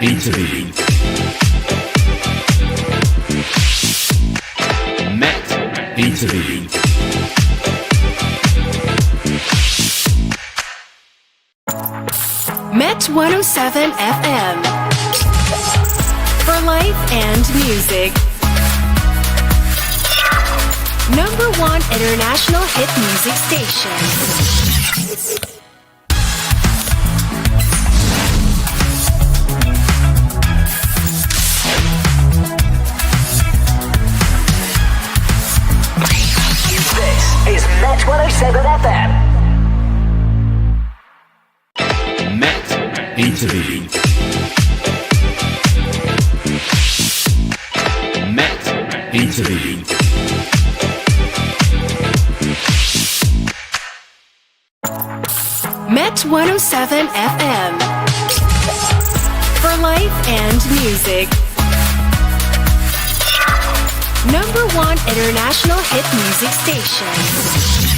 intervene. Met intervene. Met 107 FM. For life and music. Number one international hit music station. This is Met 107 FM. Met intervene. Met intervene. Met 107 FM. For life and music. Number one international hit music station.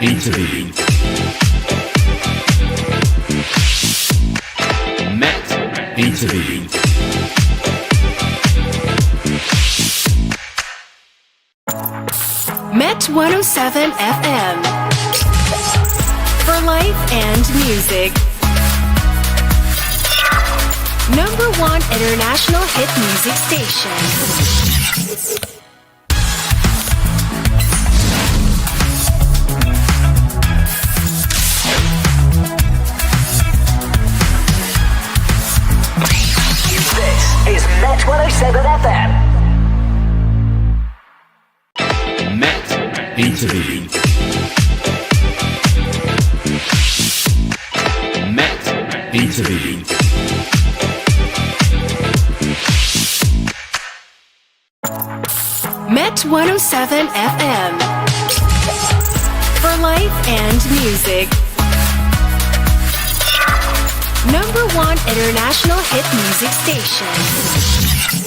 Met intervene. Met intervene. Met 107 FM. For life and music. Number one international hit music station. 107 FM. Met intervene. Met intervene. Met 107 FM. For life and music. Number one international hit music station.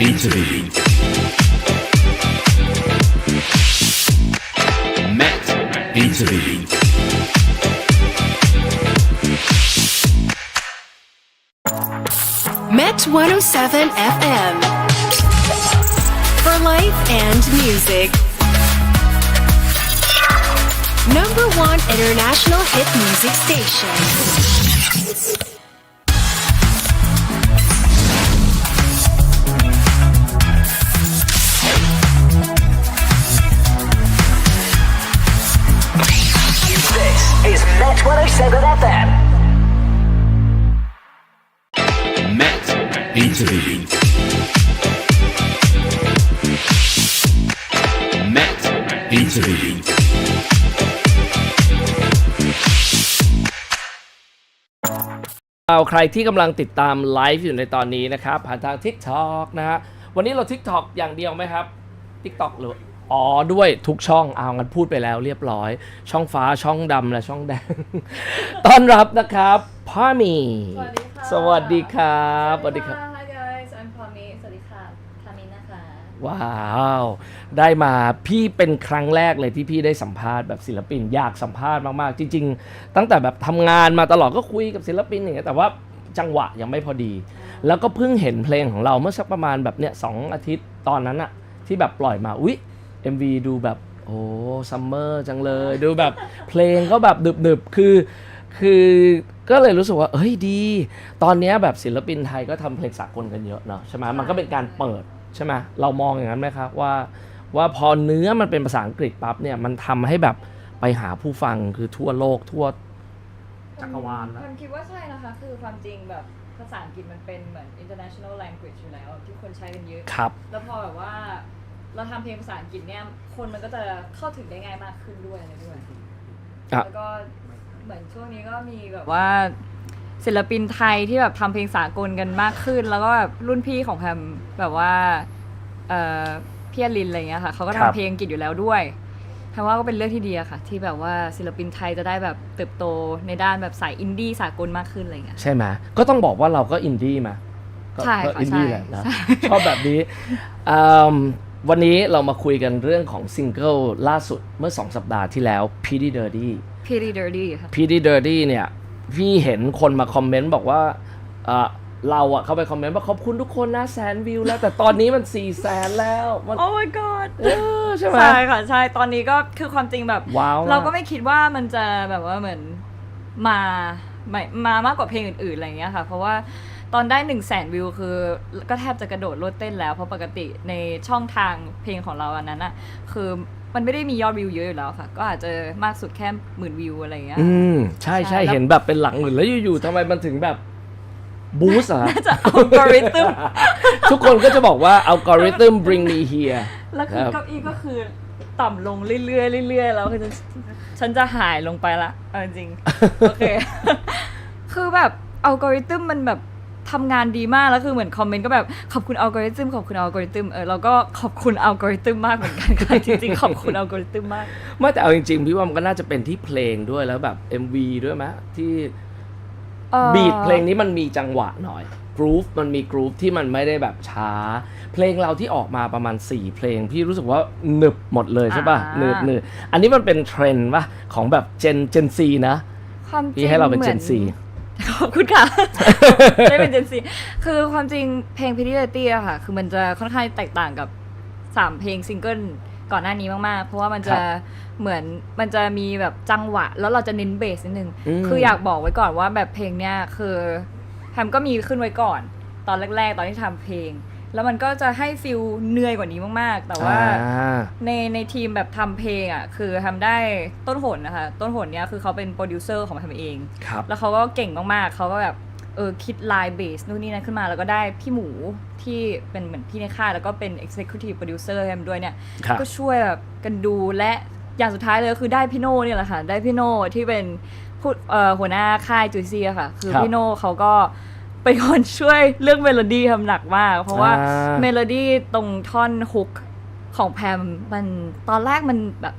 Met intervene. Met intervene. Met 107 FM. For life and music. Number one international hit music station. Intervened. Met intervened. เอาใครที่กำลังติดตามไลฟ์อยู่ในตอนนี้นะครับ ผ่านทาง TikTok นะฮะวันนี้เรา TikTok อย่างเดียวไหมครับ TikTok หรืออ๋อด้วยทุกช่องเอางั้นพูดไปแล้วเรียบร้อย ช่องฟ้าช่องดำและช่องแดง ต้อนรับนะครับพ่อหมีสวัสดีค่ะสวัสดีครับ สวัสดีครับ Hi guys I'm Pami สวัสดีค่ะพามินนะคะ ว้าว ได้มาพี่เป็นครั้งแรกเลยที่พี่ได้สัมภาษณ์แบบศิลปิน อยากสัมภาษณ์มาก ๆ จริง ๆ ตั้งแต่แบบทำงานมาตลอดก็คุยกับศิลปินอย่างเงี้ยแต่ว่าจังหวะยังไม่พอดี แล้วก็เพิ่งเห็นเพลงของเราเมื่อสักประมาณแบบเนี้ยสองอาทิตย์ตอนนั้นอะที่แบบปล่อยมาอุ๊ย MV ดูแบบโอ้ซัมเมอร์จังเลย ดูแบบเพลงก็แบบดึบๆคือคือก็เลยรู้สึกว่าเอ้ยดี ตอนเนี้ยแบบศิลปินไทยก็ทำเพลงสากลกันเยอะเนาะใช่ไหมมันก็เป็นการเปิด ใช่ไหมเรามองอย่างนั้นไหมครับว่าว่าพอเนื้อมันเป็นภาษาอังกฤษปั๊บเนี่ยมันทำให้แบบไปหาผู้ฟังคือทั่วโลกทั่วจักรวาลแล้วผมคิดว่าใช่นะคะ คือความจริงแบบภาษาอังกฤษมันเป็นเหมือน international language อยู่แล้ว ที่คนใช้กันเยอะครับ แล้วพอแบบว่าเราทำเพลงภาษาอังกฤษเนี่ยคนมันก็จะเข้าถึงได้ง่ายมากขึ้นด้วยอะไรด้วยอะแล้วก็เหมือนช่วงนี้ก็มีแบบว่า ศิลปินไทยที่แบบทำเพลงสากลกันมากขึ้น แล้วก็แบบรุ่นพี่ของแพมแบบว่าเอ่อพี่อลินอะไรเงี้ยค่ะเขาก็ครับทำเพลงอังกฤษอยู่แล้วด้วยแพมว่าก็เป็นเรื่องที่ดีอะค่ะ ที่แบบว่าศิลปินไทยจะได้แบบเติบโตในด้านแบบสายอินดี้สากลมากขึ้นอะไรเงี้ย ใช่ไหมก็ต้องบอกว่าเราก็อินดี้มาก็ใช่ก็ค่ะอินดี้ใช่แหละนะใช่ ชอบแบบนี้อืมวันนี้เรามาคุยกันเรื่องของซิงเกิลล่าสุดเมื่อ 2 สัปดาห์ที่แล้ว p d Dirty Pretty Dirty ค่ะ p d Dirty เนี่ย พี่เห็นคนมาคอมเมนต์บอกว่าเอ่อเราอะเข้าไปคอมเมนต์ว่าขอบคุณทุกคนนะแสนวิวแล้ว แต่ตอนนี้มัน4ี่แสนแล้วมัน Oh my god เออใช่ไหมใช่ค่ะใช่ตอนนี้ก็คือความจริงแบบว้าวมากเราก็ไม่คิดว่ามันจะแบบว่าเหมือนมาไม่มามากกว่าเพลงอื่นๆอะไรอย่างเงี้ยค่ะ เพราะว่าตอนได้1นึ่งแสนวิวคือ ก็แทบจะกระโดดโลดเต้นแล้ว เพราะปกติในช่องทางเพลงของเราอันนั้นอะคือ มันไม่ได้มียอดวิวเยอะอยู่แล้วค่ะ ก็อาจจะมากสุดแค่หมื่นวิวอะไรอย่างเงี้ย อืมใช่ใช่ใช่แล้ว เห็นแบบเป็นหลังหมื่นแล้วอยู่ๆทำไมมันถึงแบบบูสอะจะอัลกอริทึม ทุกคนก็จะบอกว่า algorithm bring me here แล้วคือครับเก้าอี้ก็คือต่ำลงเรื่อยๆเรื่อยๆแล้วคือฉันฉันจะหายลงไปละเอาจริงๆโอเค คือแบบอัลกอริทึมมันแบบ ทำงานดีมากแล้วคือเหมือนคอมเมนต์ก็แบบขอบคุณอัลกอริทึมขอบคุณอัลกอริทึมเออเราก็ขอบคุณอัลกอริทึมมากเหมือนกันค่ะจริงๆขอบคุณอัลกอริทึมมากไม่แต่เอาจริงๆพี่ว่ามันก็น่าจะเป็นที่เพลงด้วยแล้วแบบ MV ด้วยไหมที่เอ่อบีทเพลงนี้มันมีจังหวะหน่อยกรูฟมันมีกรูฟที่มันไม่ได้แบบช้า เพลงเราที่ออกมาประมาณ 4 เพลง พี่รู้สึกว่าหนึบหมดเลยใช่ป่ะอ่าหนึบหนึบอันนี้มันเป็นเทรนด์ป่ะของแบบเจนเจนซีนะ ความจริพี่งให้เราเป็นหมืเจอนซี ขอบคุณค่ะได้เป็นเจนซีคือความจริงเพลง Pretty Dirty อะค่ะ คือมันจะค่อนข้างแตกต่างกับ3เพลงซิงเกิลก่อนหน้านี้มากๆ เพราะว่ามันจะเหมือนมันจะมีแบบจังหวะ แล้วเราจะเน้นเบสนิดนึงมคืออยากบอกไว้ก่อนว่าแบบเพลงเนี้ยคือแฮมก็มีขึ้นไว้ก่อน ตอนแรก ๆ ตอนที่ทำเพลง แล้วมันก็จะให้ฟิลเหนื่อยกว่านี้มากๆ แต่ว่าอ่าในในทีมแบบทำเพลงอะคือทำได้ต้นหนนะคะ ต้นหนเนี้ยคือเขาเป็นโปรดิวเซอร์ของทำเองครับแล้วเขาก็เก่งมากๆเขาก็แบบเออคิดลายเบสนู่นนี่นั่นขึ้นมาแล้วก็ได้พี่หมูที่เป็นเหมือนพี่ในค่ายแล้วก็เป็น Executive Producer แฮมด้วยเนี่ยครับก็ช่วยแบบกันดูและอย่างสุดท้ายเลยก็คือได้พี่โน่เนี่ยแหละค่ะ ได้พี่โน่ที่เป็นผู้เอ่อหัวหน้าค่ายจุยซี่อะค่ะ คือครับพี่โน่เขาก็เป็นคนช่วยเรื่องเมโลดี้ทำหนักมาก เพราะว่าอ่า เมโลดี้ตรงท่อนฮุกของแพมมันตอนแรกมันแบบ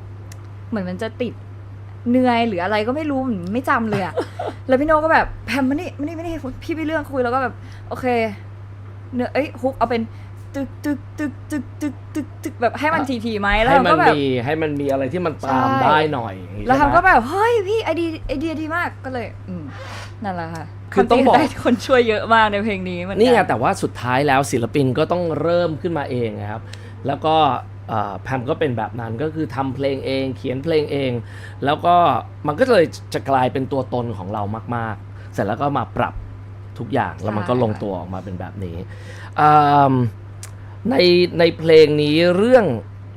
เหมือนมันจะติดเหนื่อยหรืออะไรก็ไม่รู้เหมือนไม่จำเลยอะ แล้วพี่โน่ก็แบบแพมมานี่มานี่มานี่พี่พี่เรื่องคุยแล้วก็แบบ โอเค เนื้อเอ้ยฮุกเอาเป็นตึกตึกตึกตึกตึกตึกตึกแบบให้มันทีทีๆไหมแล้วให้ทำมันก็แบบ มีให้มันมีอะไรที่มันตามใช่ ได้หน่อยอย่างงี้แล้วใช่ไหมทำก็แบบ เฮ้ยพี่ไอเดียไอเดียดีมากก็เลย อืมนั่นแหละค่ะ คือต้องบอกวามจริได้คนช่วยเยอะมากในเพลงนี้เหมือนกันี่ไงแต่ว่าสุดท้ายแล้วศิลปินก็ต้องเริ่มขึ้นมาเองนะครับ แล้วก็เอ่อแพมก็เป็นแบบนั้นก็คือทำเพลงเอง เขียนเพลงเอง แล้วก็มันก็เลยจะกลายเป็นตัวตนของเรามาก ๆ เสร็จแล้วก็มาปรับทุกอย่างแล้วมันก็ลงตัวออกมาเป็นแบบนี้อืมในในเพลงนี้เรื่อง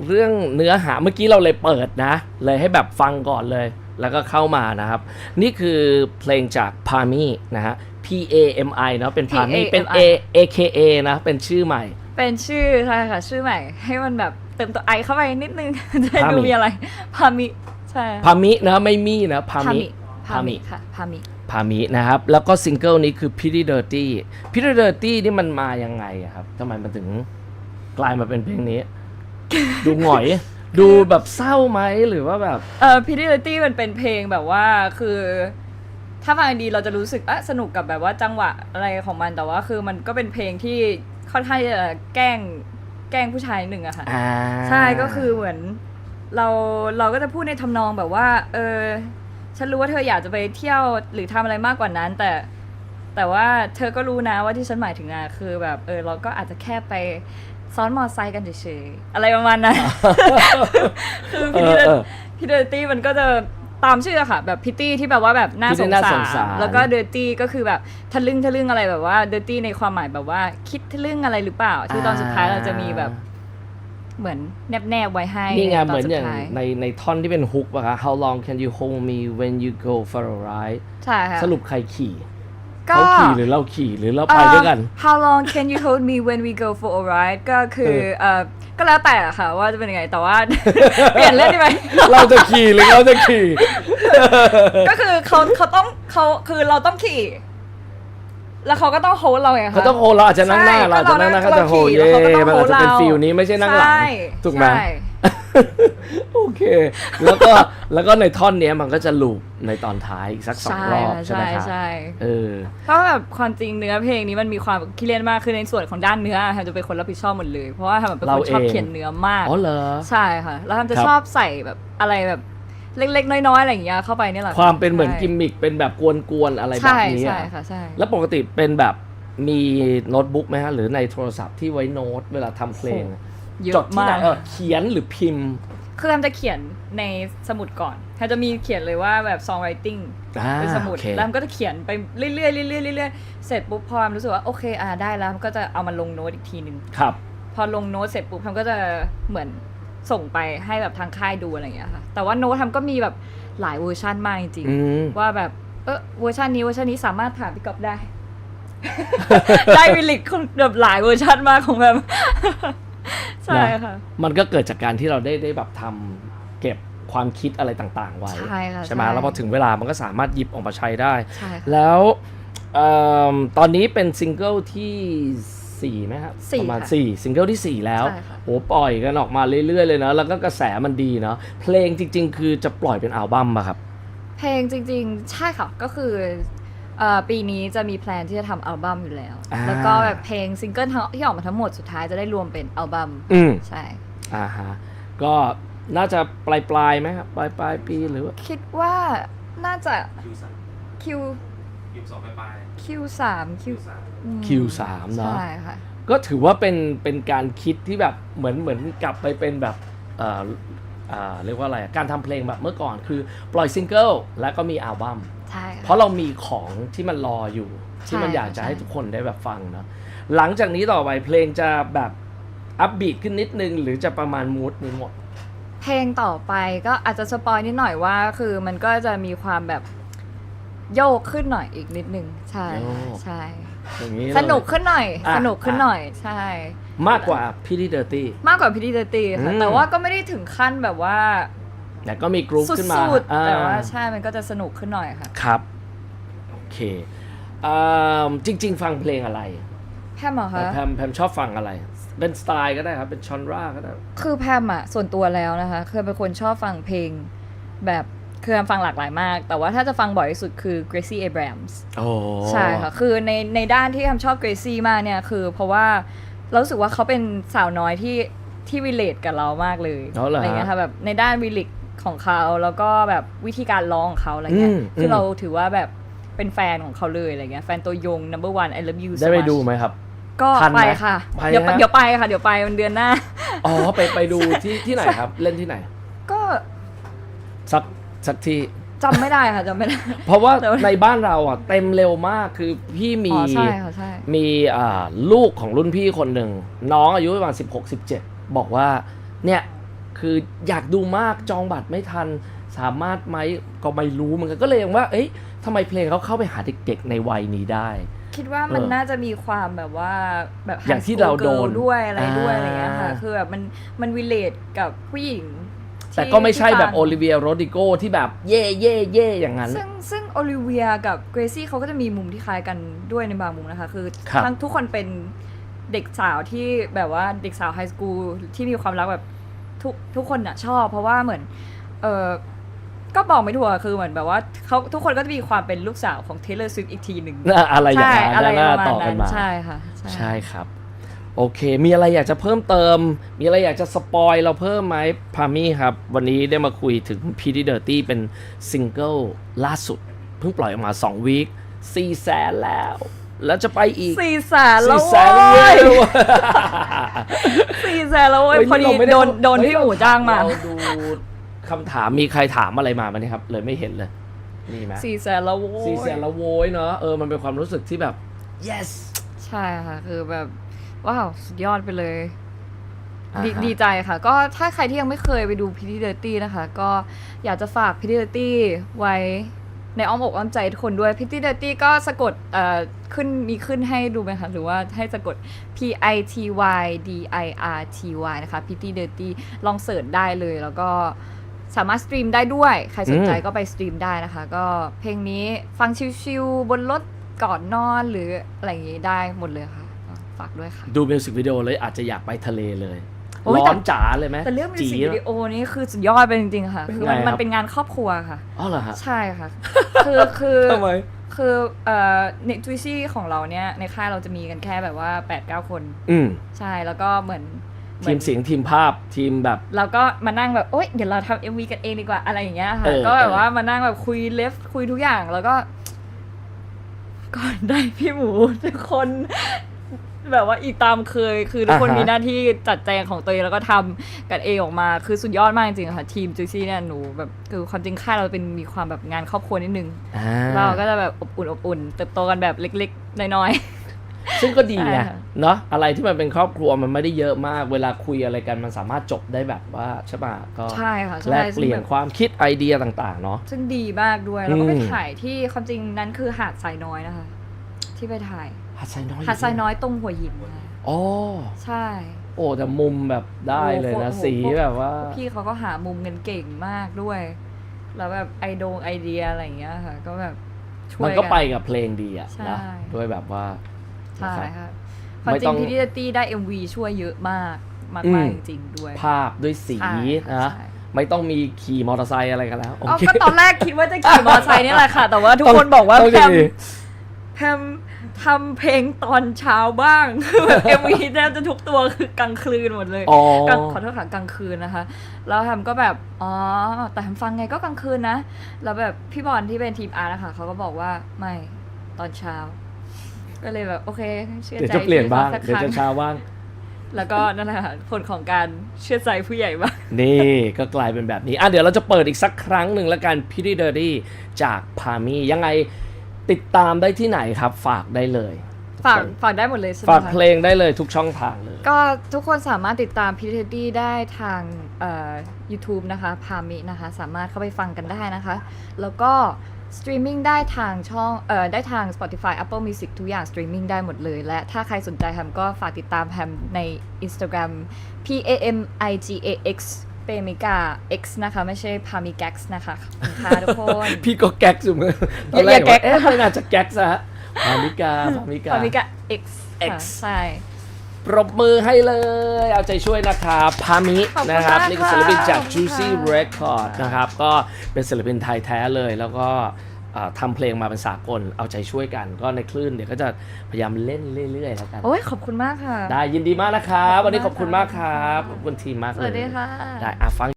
เรื่องเนื้อหาเมื่อกี้เราเลยเปิดนะ เลยให้แบบฟังก่อนเลย แล้วก็เข้ามานะครับ นี่คือเพลงจากพามี่นะฮะ P A M I เนาะเป็นพามิเป็น A PAMI A K A นะเป็นชื่อใหม่ เป็นชื่อใช่ค่ะชื่อใหม่ ให้มันแบบเติมตัวไอเข้าไปนิดนึงจะได้พามิดูมีอะไรพามิใช่พามินะไม่มีนะพาพามิมิพามิค่ะพามิพามินะครับ แล้วก็ซิงเกิลนี้คือ Pretty Dirty Pretty Dirty นี่มันมายังไงอะครับทำไมมันถึงกลายมาเป็นเพลงนี้ ดูหงอย ดูแบบเศร้าไหมหรือว่าแบบ เอ่อพิธีเลตี้มันเป็นเพลงแบบว่าคือ ถ้าฟังดีเราจะรู้สึกอะสนุกกับแบบว่าจังหวะอะไรของมันแต่ว่าคือมันก็เป็นเพลงที่ค่อนข้างจะแกล้งแกล้งผู้ชายหนึ่งอะค่ะ อ่าใช่ก็คือเหมือนเราเราก็จะพูดในทำนองแบบว่า เออ ฉันรู้ว่าเธออยากจะไปเที่ยวหรือทำอะไรมากกว่านั้น แต่ แต่ว่าเธอก็รู้นะว่าที่ฉันหมายถึงอะคือแบบ เออ เราก็อาจจะแค่ไป ซ้อนมอไซค์กันเฉยๆอะไรประมาณนั้น คือพี่เออเออพี่เดอร์ตี้มันก็จะตามชื่ออะค่ะ แบบพิตตี้ที่แบบว่าแบบน่าที่สงน่าสาสงสาร รแล้วก็เดอร์ตี้ก็คือแบบทะลึ่งทะลึ่งอะไรแบบว่าเดอร์ตี้ในความหมายแบบว่าคิดทะลึ่งอะไรหรือเปล่า ที่ตอนสุดท้ายเราจะมีแบบเหมือนแนบแนบๆไว้ให้นี่ไงใตเหมือนสุอดย่างท้ายในในท่อนที่เป็นฮุกอะคะ How long can you hold me when you go for a ride ใช่ค่ะ สรุปใครขี่ ก็เขาขี่หรือเราขี่หรือเราไปด้วยกัน เอ่อ How long can you hold me when we go for a ride ก็คือเออก็แล้วแต่อะค่ะว่าจะเป็นยังไงแต่ว่า เปลี่ยนเล่นได้ไหม เราจะขี่หรือเราจะขี่ ก็คือเขาเขาต้องเขาคือเราต้องขี่ แล้วเขาก็ต้องโฮลเราไงคะเขาต้องโฮเราอาจจะนั่งหน้า ใช่เราอาจจะนั่งหน้าก็เขาเราจะโฮขี่เย่แล้วเขาก็ต้องมันอาจจะเป็นโฮเราฟิลนี้ไม่ใช่นั่งหลังใช่ถูกไหมใช่ โอเค แล้วก็แล้วก็ในท่อนเนี้ยมันก็จะลูปในตอนท้ายอีกสักสองใช่รอบค่ะใช่ไหมใช่ครับใช่เออเพราะแบบความจริงเนื้อเพลงนี้มันมีความคิดเล่นมากคือในส่วนของด้านเนื้อแฮมจะเป็นคนรับผิดชอบหมดเลย เพราะว่าแฮมเป็นเราคนชอบเองเขียนเนื้อมากอ๋อเหรอใช่ค่ะแล้วแฮมจะครับชอบใส่แบบอะไรแบบเล็กๆ น้อยๆ อะไรอย่างเงี้ยเข้าไปเนี่ยแหละความเป็นเหมือนใช่กิมมิคเป็นแบบกวนๆ อะไรแบบใช่นี้ใช่อะค่ะใช่แล้วปกติเป็นแบบมีโน้ตบุ๊กไหมฮะหรือในโทรศัพท์ที่ไว้โน้ตเวลาทำเพลง เยจอะดที่มาไหนก เออเขียนหรือพิมพ์คือแฮมจะเขียนในสมุดก่อนแฮมจะมีเขียนเลยว่าแบบ songwriting อ่าเป็นสมุดโอเค แล้วแฮมก็จะเขียนไปเรื่อยๆเรื่อยๆเรื่อยๆเสร็จปุ๊บพอแฮมรู้สึกว่าโอเคอ่าได้แล้วแฮมก็จะเอามาลงโน้ตอีกทีหนึ่งครับ พอลงโน้ตเสร็จปุ๊บแฮมก็จะเหมือนส่งไปให้แบบทางค่ายดูอะไรอย่างเงี้ยค่ะแต่ว่าโน้ตแฮมก็มีแบบหลายเวอร์ชันมากจริงอืม ๆว่าแบบเออเวอร์ชันนี้เวอร์ชันนี้สามารถถามพี่ก๊อฟได้ ได้วิลิกแบบหลายเวอร์ชันมากของแบบ ใช่ค่ะ มันก็เกิดจากการที่เราได้ได้แบบทำเก็บความคิดอะไรต่างๆ ไว้ใช่ค่ะไหมใช่แล้วพอถึงเวลามันก็สามารถหยิบออกมาใช้ได้ใช่ค่ะแล้วเอิ่มตอนนี้เป็นซิงเกิลที่สี่ไหมครับสี่ประมาณค่ะสี่ซิงเกิลที่สี่แล้วใช่ค่ะโอ้ปล่อยกันออกมาเรื่อยๆเลยเนาะแล้วก็กระแสมันดีเนาะเพลงจริง ๆ คือจะปล่อยเป็นอัลบั้มอะครับ เพลงจริง ๆ ใช่ค่ะก็คือ เอ่อปีนี้จะมีแพลนที่จะทำอัลบั้มอยู่แล้ว อ่า แล้วก็แบบเพลงซิงเกิลทั้งที่ออกมาทั้งหมดสุดท้ายจะได้รวมเป็นอัลบั้มอืมใช่ อ่าฮะก็น่าจะปลายปลายๆไหมครับปลายปลายๆปีหรือว่า คิดว่าน่าจะ Q3 Q Q2 ไปปลาย Q สาม Q อืม Q3 เนาะใช่ค่ะ ก็ถือว่าเป็นเป็นการคิดที่แบบเหมือนเหมือนกลับไปเป็นแบบเอ่อเอ่อเรียกว่าอะไรอะการทำเพลงแบบเมื่อก่อนคือปล่อยซิงเกิลแล้วก็มีอัลบั้ม ใช่ค่ะเพราะเรามีของที่มันรออยู่ ที่มันใช่อยากจะใช่ให้ทุกคนได้แบบฟังเนาะหลังจากนี้ต่อไปเพลงจะแบบอัพบีทขึ้นนิดนึง หรือจะประมาณมูดนี้หมด เพลงต่อไปก็อาจจะสปอยนิดหน่อยว่า คือมันก็จะมีความแบบโยกขึ้นหน่อยอีกนิดนึง ใช่โยกใช่อย่างนี้สนุกขึ้นหน่อยอะสนุกขึ้นอะหน่อยใช่ มากกว่าพี่ที่เดอร์ตี้มากกว่าพิธีเตอร์ตีค่ะอืมแต่ว่าก็ไม่ได้ถึงขั้นแบบว่า แต่ก็มีกรุ๊ปสุขึ้นมาดๆอ่แต่ว่าใช่ มันก็จะสนุกขึ้นหน่อยค่ะ ครับ โอเคอ่าจริง ๆ ฟังเพลงอะไรแพมเหรอคะ แพมแพมชอบฟังอะไร เป็นสไตล์ก็ได้ครับ เป็นชอนราก็ได้ คือแพมอะส่วนตัวแล้วนะคะ เคยเป็นคนชอบฟังเพลง แบบคือแพมฟังหลากหลายมาก แต่ว่าถ้าจะฟังบ่อยที่สุดคือ Gracie Abrams โอ้ใช่ค่ะ คือในในด้านที่แพมชอบ Gracie มากเนี่ย คือเพราะว่าเรารู้สึกว่าเขาเป็นสาวน้อยที่ที่ relate กับเรามากเลยเอาเหรออะไรฮะเงี้ยค่ะแบบในด้าน lyric ของเขาแล้วก็แบบวิธีการร้องของเขาอะไรเงี้ยอืมคืออมเราถือว่าแบบเป็นแฟนของเขาเลยอะไรเงี้ยแฟนตัวยง number one I love you so ได้ไป much ดูไหมครับ ก็ทันไหมไปค่ะไปเดี๋ยวฮะเดี๋ยวไปค่ะเดี๋ยวไปมันเดือนหน้า อ๋อไปไปดูที่ที่ไหนครับ เล่นที่ไหน ก็สักสักที่จำไม่ได้ค่ะจำไม่ได้เพราะว่าแต่ว่าในบ้านเราอะเต็มเร็วมากคือพี่มีอ๋อใช่ค่ะใช่มีอ่าลูกของรุ่นพี่คนหนึ่งน้องอายุประมาณ16 17บอกว่าเนี่ย คืออยากดูมากจองบัตรไม่ทัน สามารถไหมก็ไม่รู้เหมือนกันก็เลยยังว่า เอ้ยทำไมเพลงเขาเข้าไปหาเด็กๆในวัยนี้ได้ คิดว่ามันเออน่าจะมีความแบบว่าแบบอย่าง high ที่ school เราโดน girl ด้วยอะไรด้วยอ่าอะไรเงี้ยค่ะคือแบบมันมันวิเลตกับผู้หญิงแต่ที่ก็ไม่ใช่แบบที่โอฟังลิเวียโรดิโกที่แบบเย่เย่เย่อย่างนั้น ซึ่งซึ่งโอลิเวียกับเกรซี่เขาก็จะมีมุมที่คล้ายกันด้วยในบางมุมนะคะ คือครับทั้งทุกคนเป็นเด็กสาวที่แบบว่าเด็กสาวไฮสคูลที่มีความรักแบบ ทุกทุกคนอะชอบ เพราะว่าเหมือน เออก็บอกไม่ถูกอะคือเหมือนแบบว่าเขาทุกคนก็จะมีความเป็นลูกสาวของเทเลอร์สวิฟอีกทีหนึ่งน่าอะไรอย่างใช่นั้นอะไรน่าประมาณต่อกันั้นนมา ใช่ค่ะใช่ครับ โอเค มีอะไรอยากจะเพิ่มเติม มีอะไรอยากจะสปอยเราเพิ่มไหมพามี่ครับ วันนี้ได้มาคุยถึง p d Dirty เป็นซิงเกิลล่าสุด เพิ่งปล่อยออกมา 2 วีค4แสนแล้ว แล้วจะไปอีกสี่แสนแล้ว4แสเว้นแล้วเว้ยยสี่ แสนแล้วเว้ยเฮ้ยพอดีเราไม่ไโดนโดนเฮ้ยพี่หมูจ้างมาเราดูคำถามมีใครถามอะไรมาไหมเนี่ยครับ เลยไม่เห็นเลยนี่ไหมสี่แสนแล้วโว้ยสี่แสนแล้วโวยเนาะเออมันเป็นความรู้สึกที่แบบ yes ใช่ค่ะ คือแบบว้าวสุดยอดไปเลยดีอ่าฮะดีใจค่ะ ก็ถ้าใครที่ยังไม่เคยไปดูพิธีเดอร์ตี้นะคะ ก็อยากจะฝากพิธีเดอร์ตี้ไว้ ในอ้อมอกอ้อมใจทุกคนด้วยพิธีเดอร์ตี้ก็สะกดเอ่อขึ้นมีขึ้นให้ดูไหมคะหรือว่าให้สะกด P I T Y D I R T Y นะคะพิธีเดอร์ตี้ลองเสิร์ชได้เลยแล้วก็สามารถสตรีมได้ด้วย ใครสนใจอืมก็ไปสตรีมได้นะคะ ก็เพลงนี้ฟังชิวๆบนรถก่อนนอนหรืออะไรอย่างงี้ได้หมดเลยค่ะก็ฝากด้วยค่ะ ดูมิวสิกวิดีโอเลยอาจจะอยากไปทะเลเลย โอ้ยร้แต่ อนจ๋าเลยไหมแต่เรื่องมิวจีสิกวิดีโอนี่คือสุดยอดไปจริงๆค่ะเป็นคือไงมันครับ มันเป็นงานครอบครัวค่ะ อ๋อเหรอฮะใช่ค่ะ คือคือทำไม คือเอ่อในทวิซี่ของเราเนี่ยในค่ายเราจะมีกันแค่แบบว่า8 9คน อืมใช่แล้วก็เหมือนหมืทีอนมเสียงทีมภาพทีมแบบ เราก็มานั่งแบบโอ๊ยเดี๋ยวเราทำเอ็มวีกันเองดีกว่าอะไรอย่างเงี้ยค่ะ เออก็แบบเออว่ามานั่งแบบคุยเลฟคุยทุกอย่างแล้วก็ ก่อนได้พี่หมูทุกคน แบบว่าอีตามเคย คือทุกคนมีหน้าที่จัดแจงของตัวเองแล้วก็ทำกันเองออกมาคือสุดยอดมากจริงๆค่ะ ทีมจูซี่เนี่ยหนูแบบคือความจริงค่ายเราเป็นมีความแบบงานครอบครัวนิดนึง อ่าเราก็จะแบบอบอุ่นอบอุ่นเติบโตกันแบบเล็กๆ น้อย ซึ่งก็ดีใช่ไงค่ะ เนาะอะไรที่มันเป็นครอบครัวมันไม่ได้เยอะมาก เวลาคุยอะไรกันมันสามารถจบได้แบบว่าใช่ป่ะก็ๆ ใช่ค่ะแลใช่กเปลี่ยนซึ่งแบบความคิดไอเดียต่างๆเนาะ ซึ่งดีมากด้วย แล้วก็ไปอืม ถ่ายที่ความจริงนั้นคือหาดทรายน้อยนะคะ ที่ไปถ่าย หาดทรายน้อยหาดทรายน้อยตรงหัวหินนะคะอ๋อใช่ โอ้แต่มุมแบบได้เลยนะ โอ้โห สีพวกแบบว่าพวกพี่เขาก็หามุมกันเก่งมากด้วย แล้วแบบไอโดงไอเดียอะไรอย่างเงี้ยค่ะ ก็แบบช่วยมันก็ไปกับเพลงดีอะใช่ นะด้วยแบบว่าใช่นะครับ ค่ะความไม่จริต้องงพี่ดิตี้ได้ MV ช่วยเยอะมากมากอืมากมจริงๆด้วยภาพด้วยสีใช่ค่ะนะใช่ไม่ต้องมีขี่มอเตอร์ไซค์อะไรกันแล้วโออ๋อเค ก็ตอนแรกคิดว่าจะขี่มอเตอร์ไซค์นี่แหละค่ะ แต่ว่าทุกคนบอกว่าต้องแพมดี แพม ทำเพลงตอนเช้าบ้างคือแบบ MV แทบจะทุกตัวคือกลางคืนหมดเลยอ๋อ กลางขอโทษค่ะกลางคืนนะคะ แล้วแฮมก็แบบ อ๋อ แต่แฮมฟังไงก็กลางคืนนะ แล้วแบบพี่บอลที่เป็นทีมอาร์นะคะเขาก็บอกว่าไม่ตอนเช้า ก็เลยแบบโอเค เชื่อเดี๋ยวใจจะเปลี่ยนบ้าง สักเดี๋ยวครั้จะงช้าบ้าง แล้วก็นั่นแหละค่ะผลของการเชื่อใจผู้ใหญ่บ้าง นี่ก็กลายเป็นแบบนี้ อะเดี๋ยวเราจะเปิดอีกสักครั้งหนึ่งแล้วกันพิ t ี d เดอร์ดี้จากพามียังไง ติดตามได้ที่ไหนครับ ฝากได้เลย ฝากฝากได้หมดเลยใช่ไหมฝากคะเพลงได้เลยทุกช่องทางเลย ก็ทุกคนสามารถติดตามพีเทดดี้ได้ทางเอ่อ YouTube นะคะ พามินะคะ สามารถเข้าไปฟังกันได้นะคะ แล้วก็สตรีมมิ่งได้ทางช่องเอ่อได้ทาง Spotify Apple Music ทุกอย่างสตรีมมิ่งได้หมดเลย และถ้าใครสนใจแฮมก็ฝากติดตามแฮมใน Instagram P A M I G A X เปมิกา X นะคะ ไม่ใช่พามิ Gax นะคะขอบคุณค่ะทุกคนพี่ก็แก๊กอยู่มือตอนแรกอย่าแก๊ว่ากเอ๊ะไม่น่าจะแก๊กซะฮะพามิกาพามิกาพามิกา X ค่ะ X ใช่ปรบมือให้เลย เอาใจช่วยนะครับพามิขอบคุณนะครับมากนี่คือศิลปินจากค่ะ Juicy ขอบคุณค่ะ Record นะครับ ก็เป็นศิลปินไทยแท้เลยแล้วก็อ่า ทำเพลงมาเป็นสากล เอาใจช่วยกัน ก็ในคลื่นเดี๋ยวก็จะพยายามเล่นเรื่อยๆแล้วกัน โอ้ยขอบคุณมากค่ะ ได้ยินดีมากนะครับ วันนี้ขอบคุณมากครับขขออบบคุคุณณทีมมากสเลยวัสดีค่ะ ได้อะฟัง